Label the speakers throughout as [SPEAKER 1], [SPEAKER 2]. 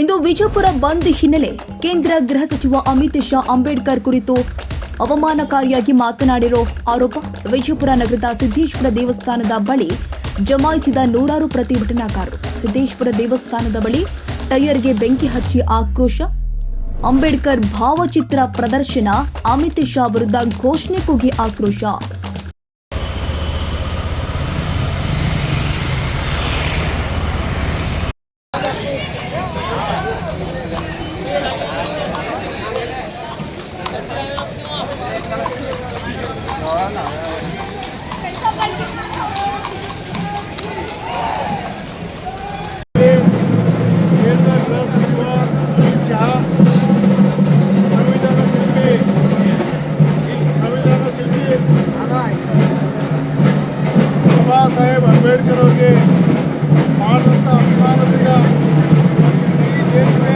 [SPEAKER 1] ಇಂದು ವಿಜಯಪುರ ಬಂದ್ ಹಿನ್ನೆಲೆ ಕೇಂದ್ರ ಗೃಹ ಸಚಿವ ಅಮಿತ್ ಶಾ ಅಂಬೇಡ್ಕರ್ ಕುರಿತು ಅವಮಾನಕಾರಿಯಾಗಿ ಮಾತನಾಡಿರೋ ಆರೋಪ, ವಿಜಯಪುರ ನಗರದ ಸಿದ್ದೇಶ್ವರ ದೇವಸ್ಥಾನದ ಬಳಿ ಜಮಾಯಿಸಿದ ನೂರಾರು ಪ್ರತಿಭಟನಾಕಾರರು. ಸಿದ್ದೇಶ್ವರ ದೇವಸ್ಥಾನದ ಬಳಿ ಟೈಯರ್ಗೆ ಬೆಂಕಿ ಹಚ್ಚಿ ಆಕ್ರೋಶ, ಅಂಬೇಡ್ಕರ್ ಭಾವಚಿತ್ರ ಪ್ರದರ್ಶನ, ಅಮಿತ್ ಶಾ ವಿರುದ್ಧ ಘೋಷಣೆ ಕೂಗಿ ಆಕ್ರೋಶ
[SPEAKER 2] ಕೇಂದ್ರ ಗೃಹ ಸಚಿವ ಅಮಿತ್ ಶಾ ಸಂವಿಧಾನ ಶಿಲ್ಪಿ ಸಂವಿಧಾನ ಶಿಲ್ಪಿ ಬಾಬಾ ಸಾಹೇಬ್ ಅಂಬೇಡ್ಕರ್ ಅವರಿಗೆ ಮಾಡಿದಂಥ ಅಭಿಮಾನದಿಂದ ಈ ದೇಶವೇ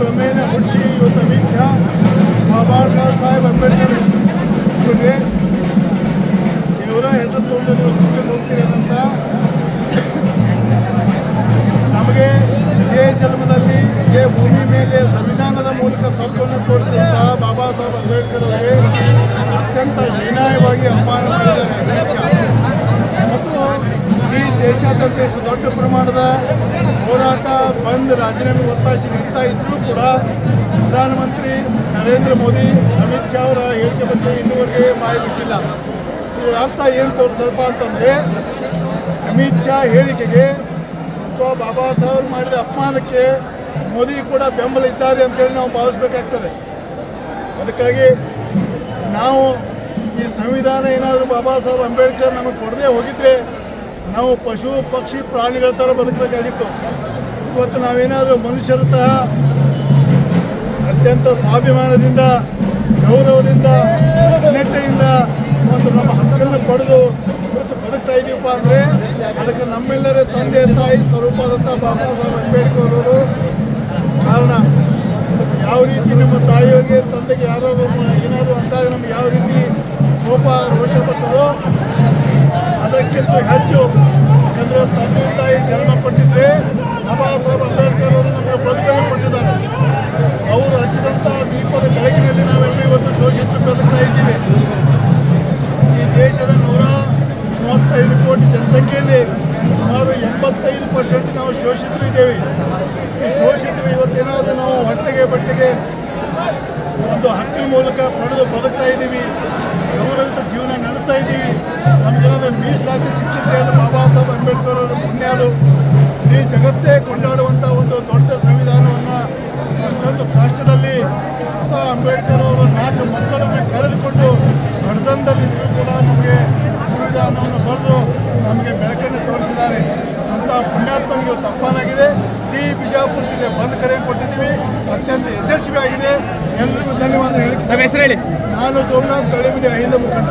[SPEAKER 2] ಭ್ರಮೆಯನ್ನು ಹುಡಿಸಿ ಇವತ್ತು ಅಮಿತ್ ಶಾ ಬಾಬಾ ಸಾಹೇಬ್ ಅಂಬೇಡ್ಕರ್ ಇವರಿಗೆ. ಇವರ ಹೆಸರು ತೊಗೊಂಡು ನೀವು ಹೋಗ್ತೀರಿ ಅಂತ. ನಮಗೆ ಇದೇ ಜನ್ಮದಲ್ಲಿ, ಇದೇ ಭೂಮಿ ಮೇಲೆ ಸಂವಿಧಾನದ ಮೂಲಕ ಸರ್ಕನ್ನು ತೋರಿಸಿದಂತಹ ಬಾಬಾ ಸಾಹೇಬ್ ಅಂಬೇಡ್ಕರ್ ಅವರಿಗೆ ಅತ್ಯಂತ ಹೀನಾಯವಾಗಿ ಅಪಮಾನ ಮಾಡಿದ್ದಾರೆ ಅಮಿತ್ ಶಾ. ಇಡೀ ದೇಶಾದ್ಯಂತ ಎಷ್ಟು ದೊಡ್ಡ ಪ್ರಮಾಣದ ಹೋರಾಟ ಬಂದ್ ರಾಜೀನಾಮೆ ಒತ್ತಾಯಿಸಿ ನೀಡ್ತಾ ಇದ್ರೂ ಕೂಡ ಪ್ರಧಾನಮಂತ್ರಿ ನರೇಂದ್ರ ಮೋದಿ, ಅಮಿತ್ ಶಾ ಅವರ ಹೇಳಿಕೆ ಬಗ್ಗೆ ಇನ್ನೂವರೆಗೆ ಬಾಯಿ ಬಿಟ್ಟಿಲ್ಲ. ಇದರ ಅರ್ಥ ಏನು ತೋರಿಸ್ತದಪ್ಪ ಅಂತಂದರೆ, ಅಮಿತ್ ಶಾ ಹೇಳಿಕೆಗೆ ಅಥವಾ ಬಾಬಾ ಸಾಹೇಬ್ ಮಾಡಿದ ಅಪಮಾನಕ್ಕೆ ಮೋದಿ ಕೂಡ ಬೆಂಬಲ ಇದ್ದಾರೆ ಅಂತೇಳಿ ನಾವು ಭಾವಿಸ್ಬೇಕಾಗ್ತದೆ. ಅದಕ್ಕಾಗಿ ನಾವು ಈ ಸಂವಿಧಾನ ಏನಾದರೂ ಬಾಬಾ ಸಾಹೇಬ್ ಅಂಬೇಡ್ಕರ್ ನಮಗೆ ಕೊಡದೇ ಹೋಗಿದ್ರೆ ನಾವು ಪಶು, ಪಕ್ಷಿ, ಪ್ರಾಣಿಗಳ ಥರ ಬದುಕಬೇಕಾಗಿತ್ತು. ಇವತ್ತು ನಾವೇನಾದರೂ ಮನುಷ್ಯರ ತಹ ಅತ್ಯಂತ ಸ್ವಾಭಿಮಾನದಿಂದ, ಗೌರವದಿಂದ ಘನತೆಯಿಂದ ಒಂದು ನಮ್ಮ ಹಕ್ಕನ್ನು ಪಡೆದು ಇವತ್ತು ಬದುಕ್ತಾ ಇದ್ದೀವಪ್ಪ ಅಂದರೆ ಅದಕ್ಕೆ ನಮ್ಮೆಲ್ಲರ ತಂದೆ, ತಾಯಿ ಸ್ವರೂಪದಂಥ ಬಾಬಾ ಸಾಹೇಬ್ ಅಂಬೇಡ್ಕರ್ ಅವರು ಕಾರಣ. ಯಾವ ರೀತಿ ನಮ್ಮ ತಾಯಿಯವರಿಗೆ, ತಂದೆಗೆ ಯಾರಾದರೂ ಏನಾದರೂ ಅಂದಾಗ ನಮ್ಗೆ ಯಾವ ರೀತಿ ಕೋಪ, ರೋಷ ಬರ್ತದೋ ಅದಕ್ಕಿಂತ ಹೆಚ್ಚು ಯಾಕಂದರೆ ತಂದೆ ತಾಯಿ ಜನ್ಮ ಕೊಟ್ಟಿದ್ರೆ ಬಾಬಾ ಸಾಹೇಬ್ ಅಂಬೇಡ್ಕರ್ ಅವರು ನಮಗೆ ಬದುಕನ್ನು ಕೊಟ್ಟಿದ್ದಾರೆ. ಅವರು ಹಚ್ಚಿದಂಥ ದೀಪದ ಬೆಳಕಿನಲ್ಲಿ ನಾವೆಲ್ಲ ಇವತ್ತು ಶೋಷಿತರು ಬದುಕ್ತಾ ಇದ್ದೀವಿ. ಈ ದೇಶದ ನೂರ ಮೂವತ್ತೈದು ಕೋಟಿ ಜನಸಂಖ್ಯೆಯಲ್ಲಿ ಸುಮಾರು ಎಂಬತ್ತೈದು ಪರ್ಸೆಂಟ್ ನಾವು ಶೋಷಿತರು ಇದ್ದೇವೆ. ಈ ಶೋಷಿತರು ಇವತ್ತೇನಾದರೂ ನಾವು ಹೊಟ್ಟೆಗೆ ಬಟ್ಟೆಗೆ ಒಂದು ಹಕ್ಕಿನ ಮೂಲಕ ಪಡೆದು ಬದುಕ್ತಾ ಇದ್ದೀವಿ. ಗೌರವಿತ ಜೀವನ ನಡೆಸ್ತಾ ಇದ್ದೀವಿ. ನಮಗೇನಾದ್ರೆ ಮೀಸಲಾತಿ ಸಿಕ್ಕಿದ್ರೆ ಅದು ಬಾಬಾ ಸಾಹೇಬ್ ಅಂಬೇಡ್ಕರ್ ಅವರ ಪುಣ್ಯ ಈ ಜಗತ್ತೇ ಕೊಂಡಾಡುವಂಥ ಒಂದು ದೊಡ್ಡ ಸಂವಿಧಾನವನ್ನು ಅಷ್ಟೊಂದು ಕಷ್ಟದಲ್ಲಿ ಸ್ವತಃ ಅಂಬೇಡ್ಕರ್ ಅವರು ನಾಲ್ಕು ಮಕ್ಕಳನ್ನು ಕಳೆದುಕೊಂಡು ಬಡತನದಲ್ಲಿ ಕೂಡ ನಮಗೆ ಸಂವಿಧಾನವನ್ನು ಬರೆದು ನಮಗೆ ಬೆಳಕನ್ನು ತೋರಿಸಿದ್ದಾರೆ. ಅಂತ ಪುಣ್ಯಾತ್ಮನಿಗೆ ಇವತ್ತು ಅಪಮಾನಾಗಿದೆ ಇಡೀ ಬಿಜಾಪುರ ಜಿಲ್ಲೆ ಬಂದ್ ಕರೆ ಕೊಟ್ಟಿದ್ದೀವಿ. ಅತ್ಯಂತ ಯಶಸ್ವಿಯಾಗಿದೆ. ಎಲ್ಲರಿಗೂ ಧನ್ಯವಾದ ಹೇಳಿ
[SPEAKER 3] ತಮ್ಮ ಹೆಸರು ಹೇಳಿ.
[SPEAKER 2] ನಾನು ಸೋಮನಾಥ್ ತಳಿಬಿದೆ ಅಹಿಂದ ಮುಖಂಡ.